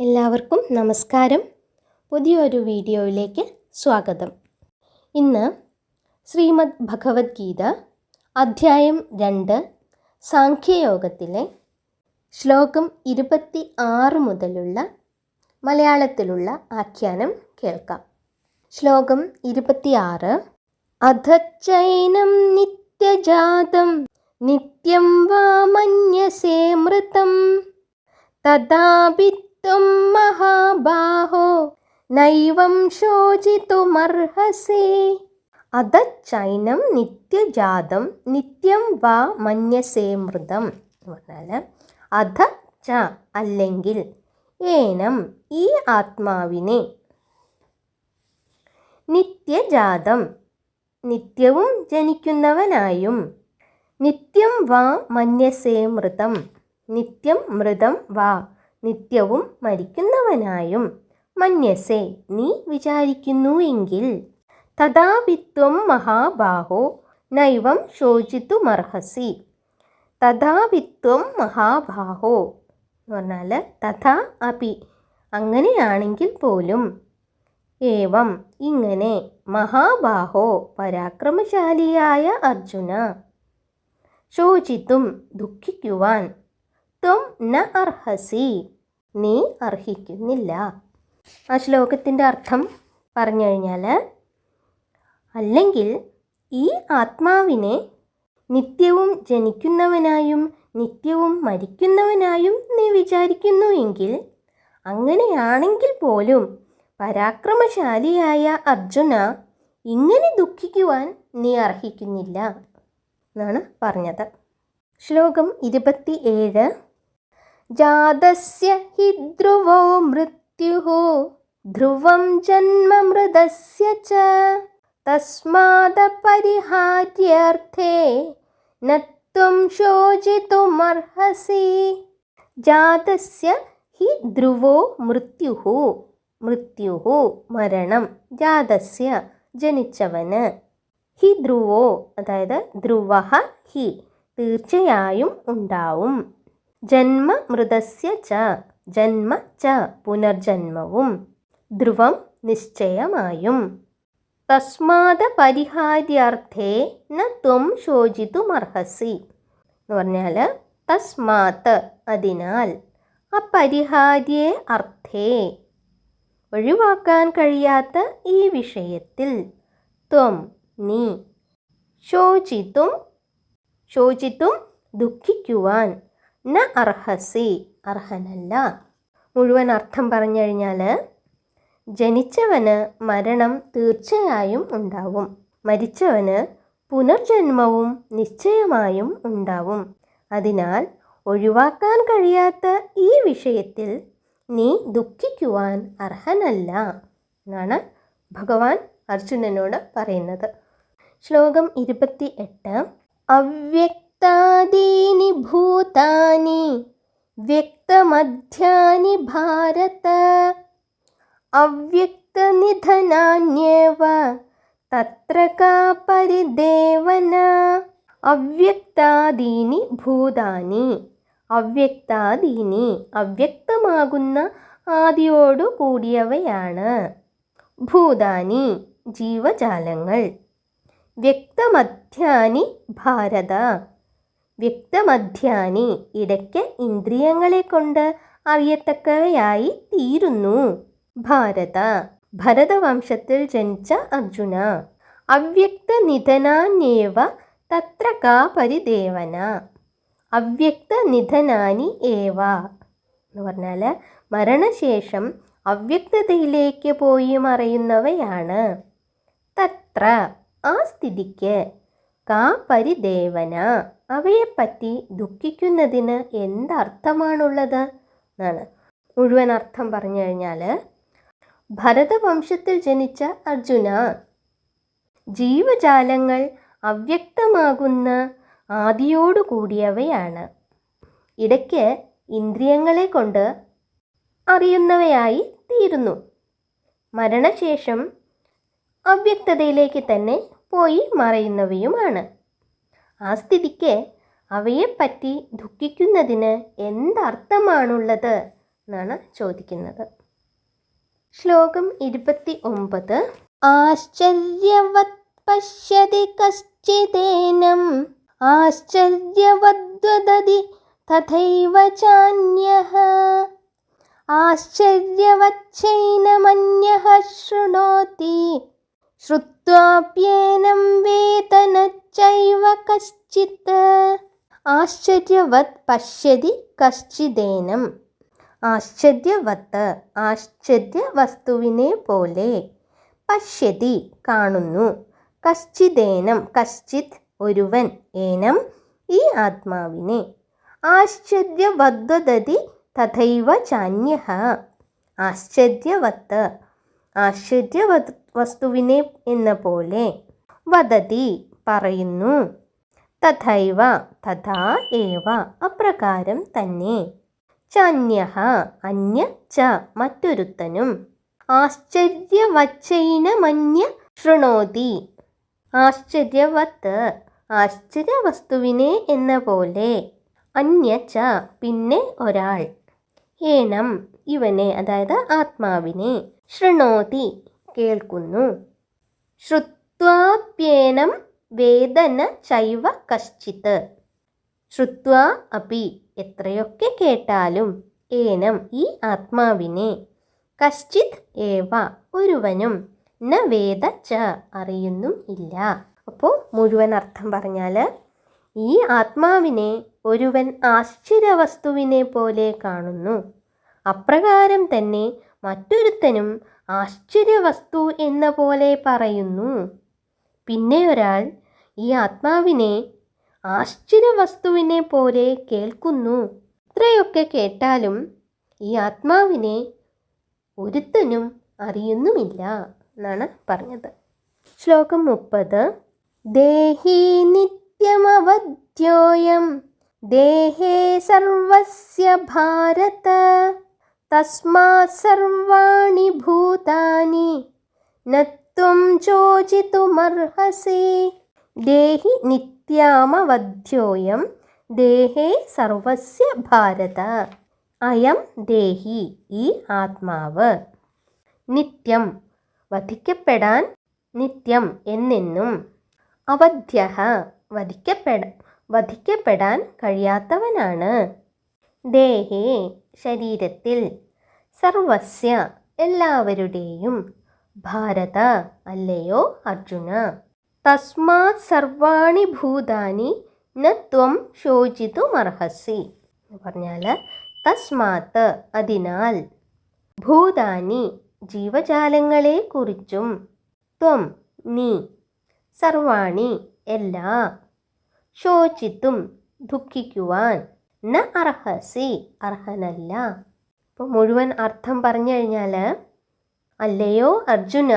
എല്ലാവർക്കും നമസ്കാരം. പുതിയൊരു വീഡിയോയിലേക്ക് സ്വാഗതം. ഇന്ന് ശ്രീമദ് ഭഗവത്ഗീത അധ്യായം രണ്ട് സാഖ്യയോഗത്തിലെ ശ്ലോകം ഇരുപത്തി ആറ് മുതലുള്ള മലയാളത്തിലുള്ള ആഖ്യാനം കേൾക്കാം. ശ്ലോകം ഇരുപത്തിയാറ് അധച്ചൈനം നിത്യജാതം നിത്യം വാ മന്യസേ മൃതം തഥാപി ത്വം മഹാബാഹോ നൈവം ശോചിതുമർഹസേ. ചൈനം നിത്യജാതം നിത്യം വാ മന്യസേ മൃതം എന്ന് പറഞ്ഞാൽ അധ ച അല്ലെങ്കിൽ ഏനം ഈ ആത്മാവിനെ. നിത്യജാതം നിത്യവും ജനിക്കുന്നവനായും നിത്യം വാ മന്യസേ മൃതം നിത്യം മൃതം വാ നിത്യവും മരിക്കുന്നവനായും. മന്യസേ നീ വിചാരിക്കുന്നു എങ്കിൽ. തഥാപിത്വം മഹാബാഹോ നൈവം ശോചിത്തുമർഹസി. തഥാപിത്വം മഹാബാഹോ എന്ന് പറഞ്ഞാൽ തഥാ അപി. അങ്ങനെയാണെങ്കിൽ പോലും. ഏവം ഇങ്ങനെ മഹാബാഹോ പരാക്രമശാലിയായ അർജുന. ശോചിത്തും ദുഃഖിക്കുവാൻ ത്വം ന അർഹസി. നീ അർഹിക്കുന്നില്ല. ആ ശ്ലോകത്തിന്റെ അർത്ഥം പറഞ്ഞു കഴിഞ്ഞാൽ അല്ലെങ്കിൽ ഈ ആത്മാവിനെ നിത്യവും ജനിക്കുന്നവനായും നിത്യവും മരിക്കുന്നവനായും നീ വിചാരിക്കുന്നു എങ്കിൽ അങ്ങനെയാണെങ്കിൽ പോലും പരാക്രമശാലിയായ അർജുന ഇങ്ങനെ ദുഃഖിക്കുവാൻ നീ അർഹിക്കുന്നില്ല എന്നാണ് പറഞ്ഞത്. ശ്ലോകം ഇരുപത്തി ഏഴ് ജാതസ്യ ഹി ധ്രുവോ മൃത്യുഃ ധ്രുവം ജന്മ മൃതസ്യ ച തസ്മാദപരിഹാര്യർത്ഥേ നത്വം ശോചിതുമർഹസി ജാതസ്യ ഹി ധ്രുവോ മൃത്യുഃ മൃത്യുഃ മരണം ജാതസ്യ ജനിച്ചവന് ഹി ധ്രുവോ അതായത് ധ്രുവ ഹി തീർച്ചയായും ഉണ്ടാവും। ജന്മമൃതസ്യ ച ജന്മ ച പുനർജന്മവും. ധ്രുവം നിശ്ചയമായും. തസ്മാത പരിഹാര്യാർത്ഥേ ന ത്വം ശോചിതുമർഹസി. എന്ന് പറഞ്ഞാൽ തസ്മാത്ത് അതിനാൽ അപരിഹാര്യേ അർത്ഥേ. ഒഴിവാക്കാൻ കഴിയാത്ത ഈ വിഷയത്തിൽ ത്വം നീ ശോചിത്തും ശോചിത്തും ദുഃഖിക്കുവാൻ ന അർഹസി അർഹനല്ല. മുഴുവൻ അർത്ഥം പറഞ്ഞു കഴിഞ്ഞാൽ ജനിച്ചവന് മരണം തീർച്ചയായും ഉണ്ടാവും. മരിച്ചവന് പുനർജന്മവും നിശ്ചയമായും ഉണ്ടാവും. അതിനാൽ ഒഴിവാക്കാൻ കഴിയാത്ത ഈ വിഷയത്തിൽ നീ ദുഃഖിക്കുവാൻ അർഹനല്ല എന്നാണ് ഭഗവാൻ അർജുനനോട് പറയുന്നത്. ശ്ലോകം ഇരുപത്തി എട്ട് അവ്യക്താദീനി ഭൂതാനി വ്യക്തമധ്യാനി ഭാരത അവ്യക്തനിധനാന്യേവ തത്ര കാ പരിദേവന അവ്യക്താദീനി ഭൂതാനി അവ്യക്താദീനി അവ്യക്തമാകുന്ന ആദിയോടു കൂടിയവയാണ് ഭൂതാനി ജീവജാലങ്ങൾ വ്യക്തമധ്യാനി ഭാരത വ്യക്തമധ്യാനി ഇടയ്ക്ക് ഇന്ദ്രിയങ്ങളെ കൊണ്ട് അറിയത്തക്കവയായി തീരുന്നു. ഭാരത. ഭരതവംശത്തിൽ ജനിച്ച അർജുന. അവ്യക്ത നിധനാന്യേവ തത്ര കാ പരിദേവന. അവ്യക്ത നിധനാനി ഏവ എന്ന് പറഞ്ഞാൽ മരണശേഷം അവ്യക്തതയിലേക്ക് പോയി മറയുന്നവയാണ്. തത്ര ആ സ്ഥിതിക്ക് കാ പരിദേവന. അവയെപ്പറ്റി ദുഃഖിക്കുന്നതിന് എന്തർത്ഥമാണുള്ളത്? എന്നാണ് മുഴുവൻ അർത്ഥം പറഞ്ഞു കഴിഞ്ഞാൽ ഭരതവംശത്തിൽ ജനിച്ച അർജുന ജീവജാലങ്ങൾ അവ്യക്തമാകുന്ന ആദിയോടു കൂടിയവയാണ്. ഇടയ്ക്ക് ഇന്ദ്രിയങ്ങളെ കൊണ്ട് അറിയുന്നവയായി തീരുന്നു. മരണശേഷം അവ്യക്തതയിലേക്ക് തന്നെ പോയി മറയുന്നവയുമാണ്. ആ സ്ഥിതിക്ക് അവയെപ്പറ്റി ദുഃഖിക്കുന്നതിന് എന്തർത്ഥമാണുള്ളത് എന്നാണ് ചോദിക്കുന്നത്. ശ്ലോകം ഇരുപത്തി ഒമ്പത് ആശ്ചര്യവത് പശ്യതി കശ്ചിതേനം. ആശ്ചര്യവദ്വദതി തഥൈവ ചാന്യഃ ആശ്ചര്യവച്ചൈനമന്യഃ ശൃണോതി. ശ്രുത്വാപ്യേനം വേതന കശ്ചിത്. ആശ്ചര്യവത് പശ്യതി കശ്ചിദേനം ആശ്ചര്യവത്ത് ആശ്ചര്യ വസ്തുവിനെ പോലെ പശ്യതി കാണുന്നു. കശ്ചിദേനം കശ്ചിത് ഒരുവൻ ഏനം ഈ ആത്മാവിനെ. ആശ്ചര്യവദ്വദതി തഥൈവ ചാന്യ ആശ്ചര്യവത്ത് ആശ്ചര്യ വസ്തുവിനെ എന്ന പോലെ വദതി പറയുന്നു. തഥൈവ തഥാ ഏവ അപ്രകാരം തന്നെ. ചന്യ അന്യ ച മറ്റൊരുത്തനും. ആശ്ചര്യവച്ചൈനമന്യ ശൃണോതി. ആശ്ചര്യവത്ത് ആശ്ചര്യവസ്തുവിനെ എന്ന പോലെ. അന്യ ച പിന്നെ ഒരാൾ. ഏനം ഇവനെ അതായത് ആത്മാവിനെ. ശൃണോതി കേൾക്കുന്നു. ശ്രുത്വാപ്യേനം വേദന ചൈവ കശ്ചിത്ത് ശ്രുത്വ അപി എത്രയൊക്കെ കേട്ടാലും ഏനം ഈ ആത്മാവിനെ. കശ്ചിത് ഏവ ഒരുവനും ന വേദ ച അറിയുന്നും ഇല്ല. അപ്പോൾ മുഴുവൻ അർത്ഥം പറഞ്ഞാൽ ഈ ആത്മാവിനെ ഒരുവൻ ആശ്ചര്യവസ്തുവിനെ പോലെ കാണുന്നു. അപ്രകാരം തന്നെ മറ്റൊരുത്തനും ആശ്ചര്യവസ്തു എന്ന പോലെ പറയുന്നു. പിന്നെ ഒരാൾ ഈ ആത്മാവിനെ ആശ്ചര്യവസ്തുവിനെ പോലെ കേൾക്കുന്നു. ഇത്രയൊക്കെ കേട്ടാലും ഈ ആത്മാവിനെ ഒരുത്തനും അറിയുന്നുമില്ല എന്നാണ് പറഞ്ഞത്. ശ്ലോകം മുപ്പത്. ദേഹി നിത്യമവദ്യോയം ദേഹേ സർവസ്യ ഭാരത. തസ്മാ സർവാണി ഭൂതാനി. നത്വം ചോചിതുമർഹസി ദേഹി നിത്യാമവധ്യോയം. ദേഹേ സർവസ്യ ഭാരത. അയം ദേഹി ഈ ആത്മാവ്. നിത്യം. വധിക്കപ്പെടാൻ നിത്യം എന്നെന്നും. അവധ്യ വധിക്കപ്പെട വധിക്കപ്പെടാൻ കഴിയാത്തവനാണ്. ദേഹേ ശരീരത്തിൽ സർവസ്യ എല്ലാവരുടെയും ഭാരത അല്ലയോ അർജുന? തസ്മാത് സർവാണി ഭൂതാനി ന ത്വം ശോചിതുമർഹസി. എന്ന് പറഞ്ഞാൽ തസ്മാത്ത് അതിനാൽ ഭൂതാനി ജീവജാലങ്ങളെക്കുറിച്ചും ത്വം നീ സർവാണി എല്ലാ ശോചിത്തും ദുഃഖിക്കുവാൻ ന അർഹസി അർഹനല്ല. ഇപ്പോൾ മുഴുവൻ അർത്ഥം പറഞ്ഞു കഴിഞ്ഞാൽ അല്ലയോ അർജുന?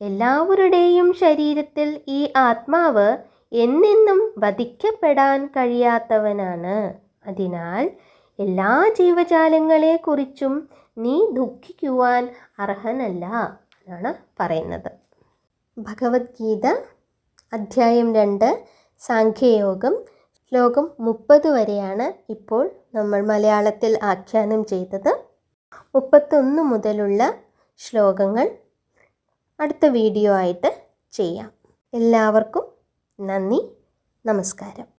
എല്ലാവരുടെയും ശരീരത്തിൽ ഈ ആത്മാവ് എന്നെന്നും വധിക്കപ്പെടാൻ കഴിയാത്തവനാണ്. അതിനാൽ എല്ലാ ജീവജാലങ്ങളെക്കുറിച്ചും നീ ദുഃഖിക്കുവാൻ അർഹനല്ല എന്നാണ് പറയുന്നത്. ഭഗവത്ഗീത അധ്യായം രണ്ട് സാഖ്യയോഗം ശ്ലോകം മുപ്പത് വരെയാണ് ഇപ്പോൾ നമ്മൾ മലയാളത്തിൽ ആഖ്യാനം ചെയ്തത്. മുപ്പത്തൊന്ന് മുതലുള്ള ശ്ലോകങ്ങൾ അടുത്ത വീഡിയോ ആയിട്ട് ചെയ്യാം. എല്ലാവർക്കും നന്ദി നമസ്കാരം.